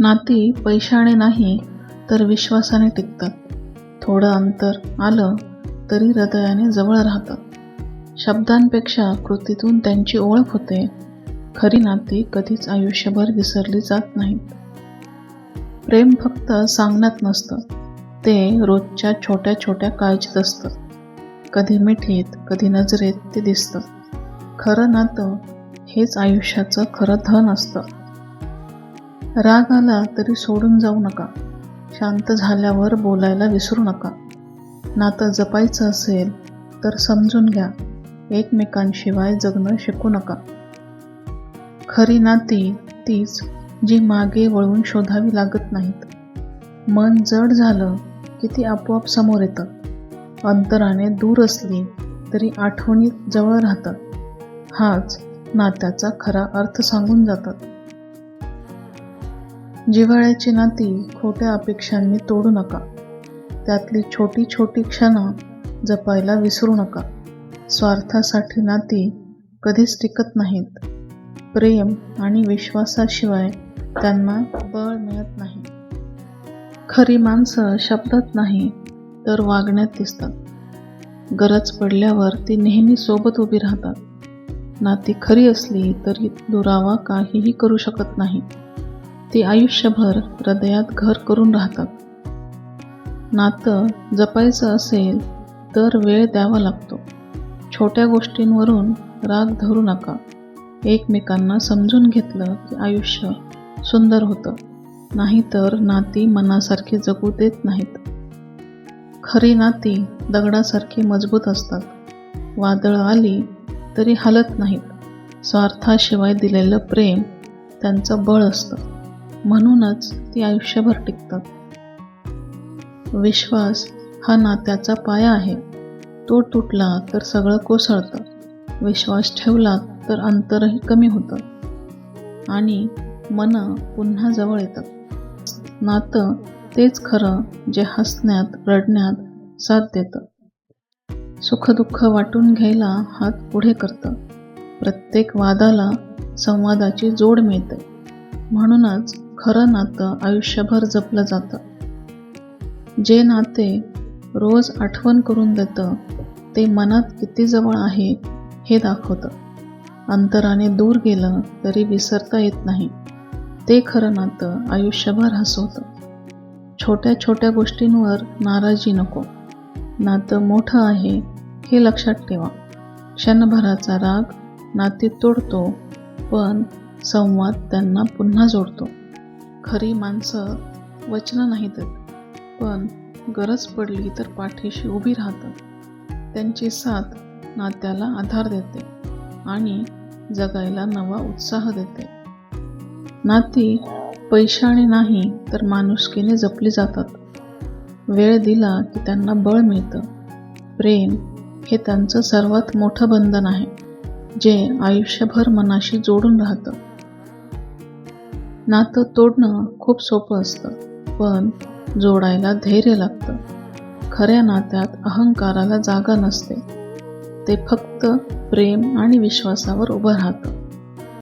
नाती पैशाने नाही तर विश्वासाने टिकतात. थोडं अंतर आलं तरी हृदयाने जवळ राहतात. शब्दांपेक्षा कृतीतून त्यांची ओळख होते. खरी नाती कधीच आयुष्यभर विसरली जात नाहीत. प्रेम फक्त सांगण्यात नसतं. ते रोजच्या छोट्या छोट्या काळजीत असतं. कधी मिठीत कधी नजरेत ते दिसतं. खरं नातं हेच आयुष्याचं खरं धन असतं. राग आला तरी सोडून जाऊ नका. शांत झाल्यावर बोलायला विसरू नका. नातं जपायचं असेल तर समजून घ्या. एकमेकांशिवाय जगणं शिकू नका. खरी नाती तीच जी मागे वळून शोधावी लागत नाहीत. मन जड झालं की ती आपोआप समोर येतं. अंतराने दूर असली तरी आठवणीत जवळ राहतात हाच नात्याचा खरा अर्थ सांगून जातात जिव्हाळ्याची नाती खोट्या अपेक्षांनी तोडू नका. त्यातली छोटी छोटी क्षणं जपायला विसरू नका. स्वार्थासाठी नाती कधीच टिकत नाहीत. प्रेम आणि विश्वासाशिवाय त्यांना बळ मिळत नाही. खरी माणसं शब्दात नाही तर वागण्यात दिसतात. गरज पडल्यावर ती नेहमी सोबत उभी राहतात. नाती खरी असली तरी दुरावा काहीही करू शकत नाही. ती आयुष्यभर हृदयात घर करून राहतात. नातं जपायचं असेल तर वेळ द्यावा लागतो. छोट्या गोष्टींवरून राग धरू नका. एकमेकांना समजून घेतलं की आयुष्य सुंदर होतं. नाहीतर नाती मनासारखी जगू देत नाहीत. खरी नाती दगडासारखी मजबूत असतात. वादळं आली तरी हलत नाहीत. स्वार्थाशिवाय दिलेलं प्रेम त्यांचं बळ असतं. म्हणूनच ती आयुष्यभर टिकतात. विश्वास हा नात्याचा पाया आहे. तो तुटला तर सगळं कोसळतं. विश्वास ठेवला तर अंतरही कमी होतं. आणि मन पुन्हा जवळ येतात नातं तेच खरं जे हसण्यात रडण्यात साथ देतं. सुखदुःख वाटून घ्यायला हात पुढे करतं. प्रत्येक वादाला संवादाची जोड मिळते. म्हणूनच खरं नातं आयुष्यभर जपलं जातं. जे नाते रोज आठवण करून देतं ते मनात किती जवळ आहे हे दाखवतं. अंतराने दूर गेलं तरी विसरता येत नाही. ते खरं नातं आयुष्यभर हसवतं. छोट्या छोट्या गोष्टींवर नाराजी नको. नातं मोठं आहे हे लक्षात ठेवा. क्षणभराचा राग नाते तोडतो पण संवाद त्यांना पुन्हा जोडतो. खरी माणसं वचनं नाही देत पण गरज पडली तर पाठीशी उभी राहतात त्यांची साथ नात्याला आधार देते आणि जगायला नवा उत्साह देते. नाती पैशाने नाही तर माणुसकीने जपली जातात. वेळ दिला की त्यांना बळ मिळतं. प्रेम हे त्यांचं सर्वात मोठं बंधन आहे जे आयुष्यभर मनाशी जोडून राहतं. नातं तोडणं खूप सोपं असतं पण जोडायला धैर्य लागतं. खऱ्या नात्यात अहंकाराला जागा नसते. ते फक्त प्रेम आणि विश्वासावर उभं राहतं.